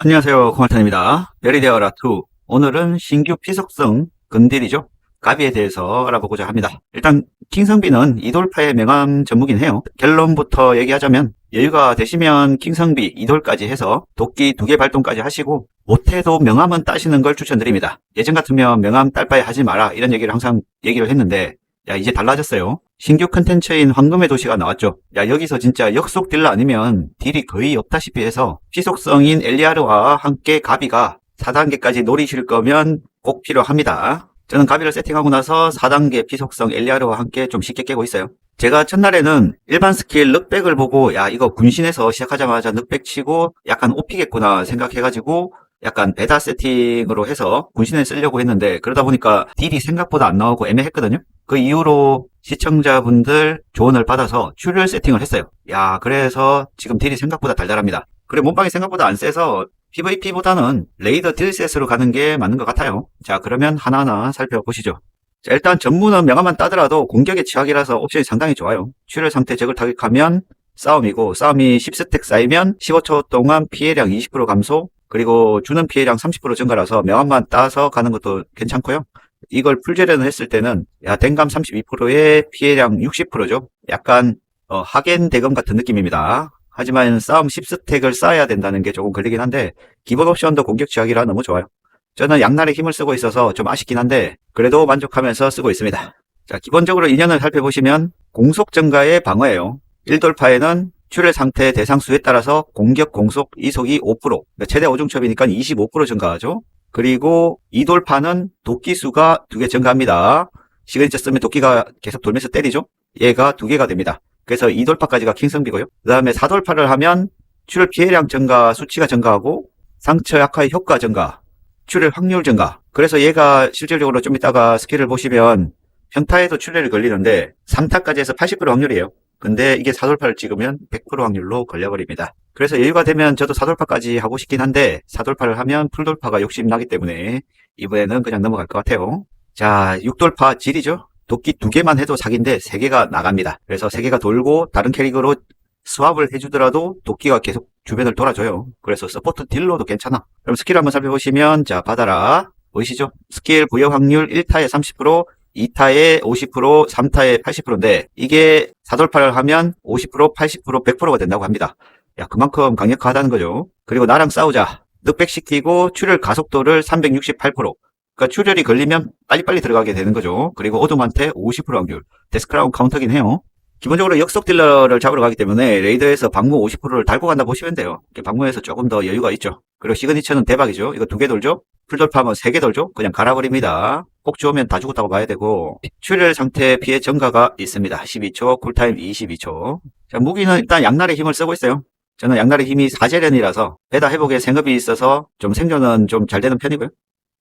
안녕하세요. 코말탄입니다. 별이 되어라 2. 오늘은 신규 피속성 근딜이죠. 가비에 대해서 알아보고자 합니다. 일단 킹성비는 이돌파의 명함 전무긴 해요. 결론부터 얘기하자면 여유가 되시면 킹성비 이돌까지 해서 도끼 두 개 발동까지 하시고 못해도 명함은 따시는 걸 추천드립니다. 예전 같으면 명함 딸 바에 하지 마라 이런 얘기를 항상 얘기를 했는데 야 이제 달라졌어요. 신규 컨텐츠인 황금의 도시가 나왔죠. 야 여기서 진짜 역속 딜러 아니면 딜이 거의 없다시피 해서 피속성인 엘리아르와 함께 가비가 4단계까지 노리실 거면 꼭 필요합니다. 저는 가비를 세팅하고 나서 4단계 피속성 엘리아르와 함께 좀 쉽게 깨고 있어요. 제가 첫날에는 일반 스킬 늑백을 보고 야 이거 군신에서 시작하자마자 늑백 치고 약간 오피겠구나 생각해가지고 약간 베타 세팅으로 해서 군신에 쓰려고 했는데 그러다 보니까 딜이 생각보다 안 나오고 애매했거든요. 그 이후로 시청자분들 조언을 받아서 출혈 세팅을 했어요. 야 그래서 지금 딜이 생각보다 달달합니다. 그래 몸빵이 생각보다 안 세서 PVP보다는 레이더 딜 셋으로 가는 게 맞는 것 같아요. 자 그러면 하나하나 살펴보시죠. 자, 일단 전문은 명함만 따더라도 공격의 취약이라서 옵션이 상당히 좋아요. 출혈 상태 적을 타격하면 싸움이고 싸움이 10스택 쌓이면 15초 동안 피해량 20% 감소 그리고 주는 피해량 30% 증가라서 명함만 따서 가는 것도 괜찮고요. 이걸 풀제련을 했을 때는 야 댕감 32%에 피해량 60%죠. 약간 어, 하겐 대검 같은 느낌입니다. 하지만 싸움 10스택을 쌓아야 된다는 게 조금 걸리긴 한데 기본 옵션도 공격 취약이라 너무 좋아요. 저는 양날의 힘을 쓰고 있어서 좀 아쉽긴 한데 그래도 만족하면서 쓰고 있습니다. 자 기본적으로 인연을 살펴보시면 공속 증가의 방어예요. 1돌파에는 출혈 상태 대상 수에 따라서 공격 공속 이속이 5%, 그러니까 최대 오중첩이니까 25% 증가하죠. 그리고 이돌파는 도끼 수가 두 개 증가합니다. 시그니처 쓰면 도끼가 계속 돌면서 때리죠. 얘가 두 개가 됩니다. 그래서 이돌파까지가 킹성비고요. 그 다음에 사돌파를 하면 출혈 피해량 증가 수치가 증가하고 상처 약화의 효과 증가, 출혈 확률 증가. 그래서 얘가 실질적으로 좀 이따가 스킬을 보시면 평타에도 출혈이 걸리는데 3타까지 해서 80% 확률이에요. 근데 이게 사돌파를 찍으면 100% 확률로 걸려버립니다. 그래서 여유가 되면 저도 사돌파까지 하고 싶긴 한데 사돌파를 하면 풀돌파가 욕심나기 때문에 이번에는 그냥 넘어갈 것 같아요. 자, 6돌파 질이죠. 도끼 두 개만 해도 사기인데 세 개가 나갑니다. 그래서 세 개가 돌고 다른 캐릭으로 스왑을 해주더라도 도끼가 계속 주변을 돌아줘요. 그래서 서포트 딜러도 괜찮아. 그럼 스킬 한번 살펴보시면 자 받아라 보이시죠? 스킬 부여 확률 1타에 30% 2타에 50%, 3타에 80%인데 이게 사돌파를 하면 50%, 80%, 100%가 된다고 합니다. 야 그만큼 강력하다는 거죠. 그리고 나랑 싸우자. 늑백시키고 출혈 가속도를 368%. 그러니까 출혈이 걸리면 빨리빨리 들어가게 되는 거죠. 그리고 어둠한테 50% 확률. 데스크라운 카운터긴 해요. 기본적으로 역속 딜러를 잡으러 가기 때문에 레이더에서 방무 50%를 달고 간다 보시면 돼요. 방무에서 조금 더 여유가 있죠. 그리고 시그니처는 대박이죠. 이거 두 개 돌죠? 풀돌파하면 세개 돌죠? 그냥 갈아버립니다. 꼭 주우면 다 죽었다고 봐야 되고 출혈 상태 피해 증가가 있습니다. 12초, 쿨타임 22초. 자, 무기는 일단 양날의 힘을 쓰고 있어요. 저는 양날의 힘이 4재련이라서 배다 회복에 생업이 있어서 좀 생존은 좀 잘 되는 편이고요.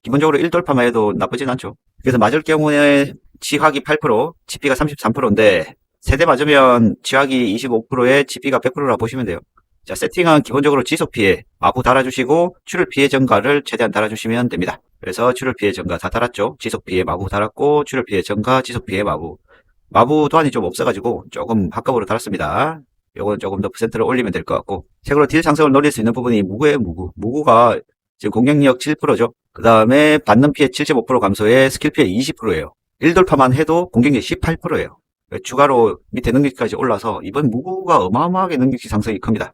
기본적으로 1돌파만 해도 나쁘진 않죠. 그래서 맞을 경우에 치확이 8%, 치피가 33%인데 세대 맞으면 치확이 25%에 치피가 100%라 보시면 돼요. 자, 세팅은 기본적으로 지속 피해, 마구 달아주시고 출혈 피해 증가를 최대한 달아주시면 됩니다. 그래서 출혈 피해 증가 다 달았죠. 지속 피해 마구 달았고 출혈 피해 증가, 지속 피해 마구. 마부 도안이 좀 없어가지고 조금 합법으로 달았습니다. 요거는 조금 더 퍼센트를 올리면 될 것 같고 책으로 딜 상승을 노릴 수 있는 부분이 무구예요 무구 무구가 지금 공격력 7%죠 그 다음에 받는 피해 75% 감소에 스킬 피해 20%예요 1돌파만 해도 공격력 18%예요 추가로 밑에 능력치까지 올라서 이번 무구가 어마어마하게 능력치 상승이 큽니다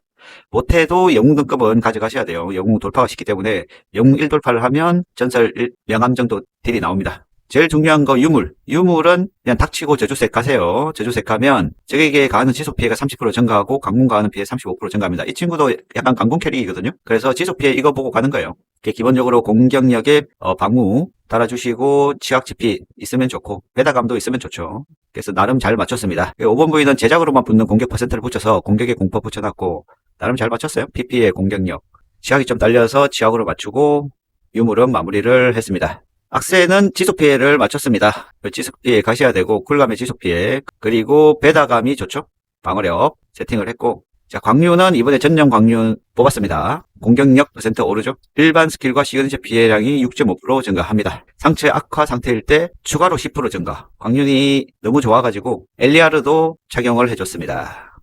못해도 영웅 등급은 가져가셔야 돼요 영웅 돌파가 쉽기 때문에 영웅 1돌파를 하면 전설 1, 명함 정도 딜이 나옵니다 제일 중요한 거 유물. 유물은 그냥 닥치고 저주색 가세요. 저주색 가면 적에게 가하는 지속 피해가 30% 증가하고 강공 가하는 피해 35% 증가합니다. 이 친구도 약간 강공 캐릭이거든요. 그래서 지속 피해 이거 보고 가는 거예요. 기본적으로 공격력에 어, 방무 달아주시고 치약 지피 있으면 좋고 배다감도 있으면 좋죠. 그래서 나름 잘 맞췄습니다. 5번 부위는 제작으로만 붙는 공격 퍼센트를 붙여서 공격에 공포 붙여놨고 나름 잘 맞췄어요. PP의 공격력. 치약이 좀 딸려서 치약으로 맞추고 유물은 마무리를 했습니다. 악세는 지속 피해를 맞췄습니다. 지속 피해 가셔야 되고 쿨감의 지속 피해 그리고 배다감이 좋죠. 방어력 세팅을 했고 자 광류는 이번에 전용 광류 뽑았습니다. 공격력 퍼센트 오르죠. 일반 스킬과 시그니처 피해량이 6.5% 증가합니다. 상체 악화 상태일 때 추가로 10% 증가. 광륜이 너무 좋아가지고 엘리아르도 착용을 해줬습니다.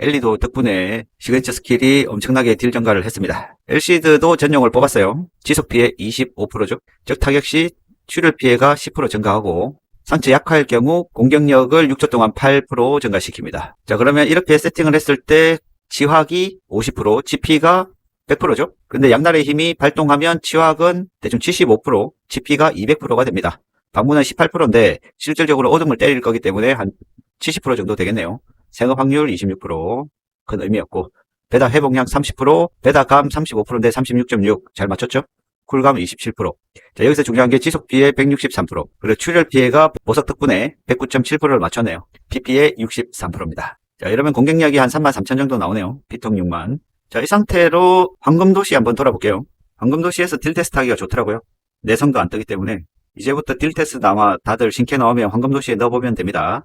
엘리도 덕분에 시그니처 스킬이 엄청나게 딜 증가를 했습니다. 엘시드도 전용을 뽑았어요. 지속 피해 25%죠. 적 타격 시 출혈 피해가 10% 증가하고 상처 약할 경우 공격력을 6초 동안 8% 증가시킵니다. 자 그러면 이렇게 세팅을 했을 때 치확이 50%, GP가 100%죠. 근데 양날의 힘이 발동하면 치확은 대충 75%, GP가 200%가 됩니다. 방문은 18%인데 실질적으로 어둠을 때릴 거기 때문에 한 70% 정도 되겠네요. 생업 확률 26%, 큰 의미였고 배다 회복량 30%, 배다 감 35%인데 36.6 잘 맞췄죠? 쿨감 27%. 자, 여기서 중요한 게 지속 피해 163%, 그리고 출혈 피해가 보석 덕분에 109.7%를 맞췄네요. PP에 63%입니다. 자, 이러면 공격력이 한 3만 3천 정도 나오네요. 피통 6만. 자, 이 상태로 황금도시 한번 돌아볼게요. 황금도시에서 딜 테스트 하기가 좋더라고요. 내성도 안 뜨기 때문에 이제부터 딜 테스트 아마 다들 신캐 나오면 황금도시에 넣어보면 됩니다.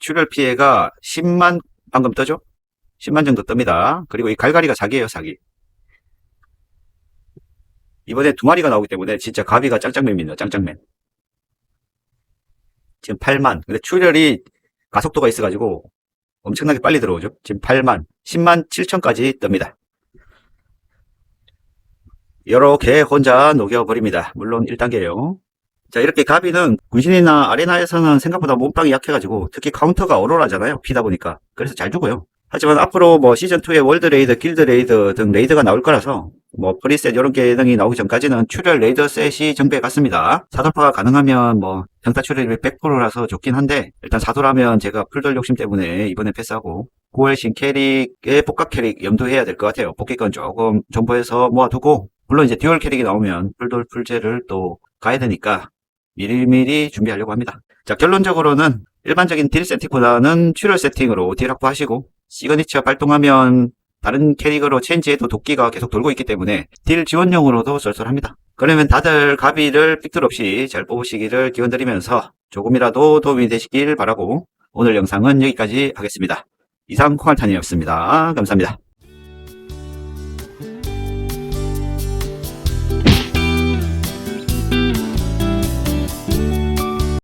출혈 피해가 10만 방금 떠죠? 10만 정도 뜹니다. 그리고 이 갈갈이가 사기예요, 사기. 이번에 두 마리가 나오기 때문에 진짜 가비가 짱짱맨입니다, 짱짱맨. 지금 8만. 근데 출혈이 가속도가 있어가지고 엄청나게 빨리 들어오죠. 지금 8만, 10만 7천까지 뜹니다. 이렇게 혼자 녹여버립니다. 물론 1단계예요. 자, 이렇게 가비는 군신이나 아레나에서는 생각보다 몸빵이 약해가지고 특히 카운터가 어로라잖아요. 피다 보니까. 그래서 잘 죽어요. 하지만 앞으로 뭐 시즌2에 월드 레이드, 길드 레이드 등 레이드가 나올 거라서 뭐 프리셋 이런 기능이 나오기 전까지는 출혈 레이더 셋이 정비해 갔습니다. 사돌파가 가능하면 뭐 평타 출혈이 100%라서 좋긴 한데 일단 사돌하면 제가 풀돌 욕심 때문에 이번에 패스하고 9월 신 캐릭의 복각 캐릭 염두해야 될 것 같아요. 복귀권 조금 정보해서 모아두고 물론 이제 듀얼 캐릭이 나오면 풀돌 풀제를 또 가야 되니까 미리미리 준비하려고 합니다. 자, 결론적으로는 일반적인 딜 세팅보다는 출혈 세팅으로 딜 확보하시고 시그니처 발동하면 다른 캐릭으로 체인지해도 도끼가 계속 돌고 있기 때문에 딜 지원용으로도 쏠쏠합니다. 그러면 다들 가비를 삐뚤 없이 잘 뽑으시기를 기원드리면서 조금이라도 도움이 되시길 바라고 오늘 영상은 여기까지 하겠습니다. 이상 콩알탄이었습니다. 감사합니다.